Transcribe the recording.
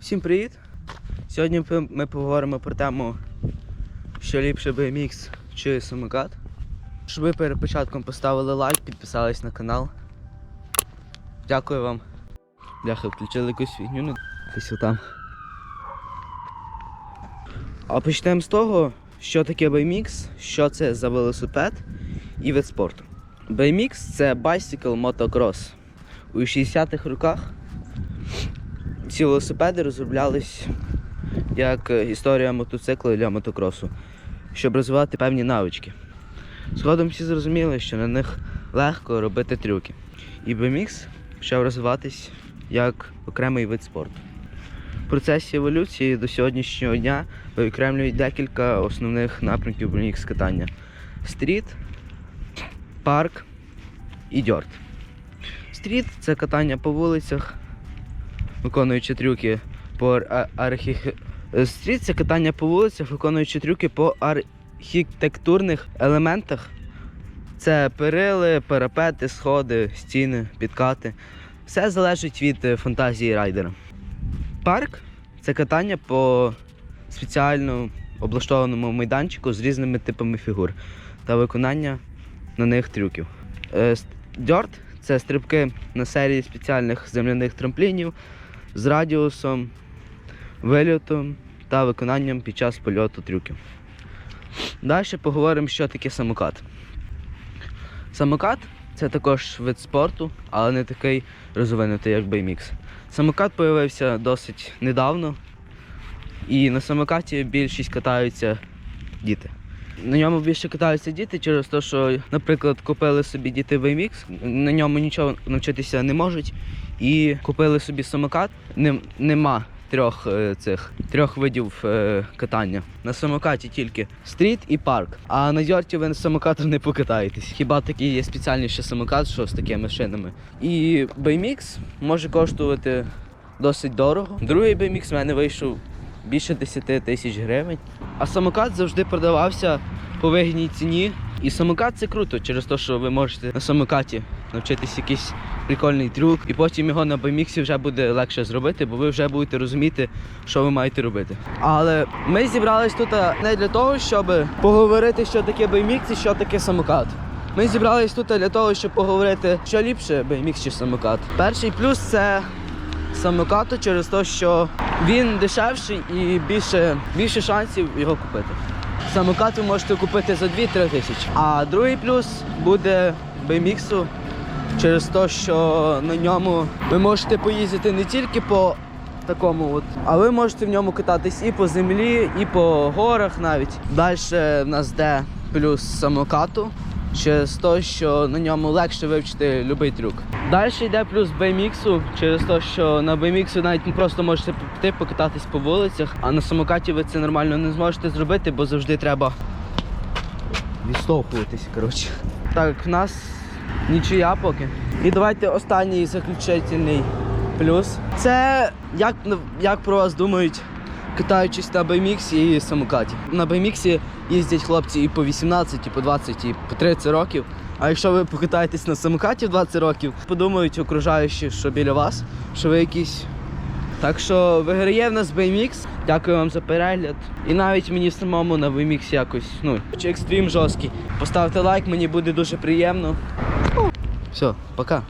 Всім привіт! Сьогодні ми- поговоримо про тему, що ліпше BMX чи самокат. Щоб ви перед початком поставили лайк, підписались на канал. Дякую вам. Бляха, включили якусь фігню, десь отам. А почнемо з того, що таке BMX, що це за велосипед і вид спорту. BMX це Bicycle Motocross. У 60-х роках ці велосипеди розроблялись як е, історія мотоцикла для мотокросу, щоб розвивати певні навички. Згодом всі зрозуміли, що на них легко робити трюки. І BMX почав розвиватись як окремий вид спорту. В процесі еволюції до сьогоднішнього дня виокремлюють декілька основних напрямків BMX катання: стріт, парк і дьорт. Стріт це катання по вулицях, виконуючи трюки по ар- архі... е, Стріт це катання по вулицях, виконуючи трюки по архітектурних елементах. Це перили, парапети, сходи, стіни, підкати. Все залежить від е, фантазії райдера. Парк це катання по спеціально облаштованому майданчику з різними типами фігур та виконання на них трюків. Е, Дьорт це стрибки на серії спеціальних земляних трамплінів з радіусом, вильотом та виконанням під час польоту трюків. Далі поговоримо, що таке самокат. Самокат це також вид спорту, але не такий розвинутий, як BMX. Самокат з'явився досить недавно, і на самокаті більшість катаються діти. На ньому більше катаються діти через те, що, наприклад, купили собі діти BMX, на ньому нічого навчитися не можуть. І купили собі самокат. Нем- нема трьох е, цих трьох видів е, катання. На самокаті тільки стріт і парк. А на дьорті ви на самокатах не покатаєтесь. Хіба такий є спеціальний ще самокат, що з такими шинами. І BMX може коштувати досить дорого. Другий BMX в мене вийшов більше 10 тисяч гривень. А самокат завжди продавався по вигідній ціні. І самокат це круто через те, що ви можете на самокаті навчитись якийсь прикольний трюк, і потім його на BMX вже буде легше зробити, бо ви вже будете розуміти, що ви маєте робити. Але ми зібрались тут не для того, щоб поговорити, що таке BMX і що таке самокат. Ми зібрались тут для того, щоб поговорити, що ліпше BMX чи самокат. Перший плюс це самокату через те, що він дешевший і більше, більше шансів його купити. Самокат ви можете купити за 2-3 тисячі. А другий плюс буде BMX через те, що на ньому ви можете поїздити не тільки по такому, от, а ви можете в ньому кататись і по землі, і по горах навіть. Далі в нас де плюс самокату. Через те, що на ньому легше вивчити будь-який трюк. Далі йде плюс BMX, через те, що на ви навіть просто можете піти покататись по вулицях, а на самокаті ви це нормально не зможете зробити, бо завжди треба відштовхуватися. Коротше. Так, в нас нічия поки. І давайте останній заключительний плюс. Це як, як про вас думають, катаючись на BMX і самокаті. На BMX їздять хлопці і по 18, і по 20, і по 30 років. А якщо ви покатаєтесь на самокаті в 20 років, подумають окружаючі, що біля вас, що ви якісь. Так що виграє в нас BMX. Дякую вам за перегляд. І навіть мені самому на BMX якось, ну, чи екстрім жорсткий. Поставте лайк, мені буде дуже приємно. Все, пока.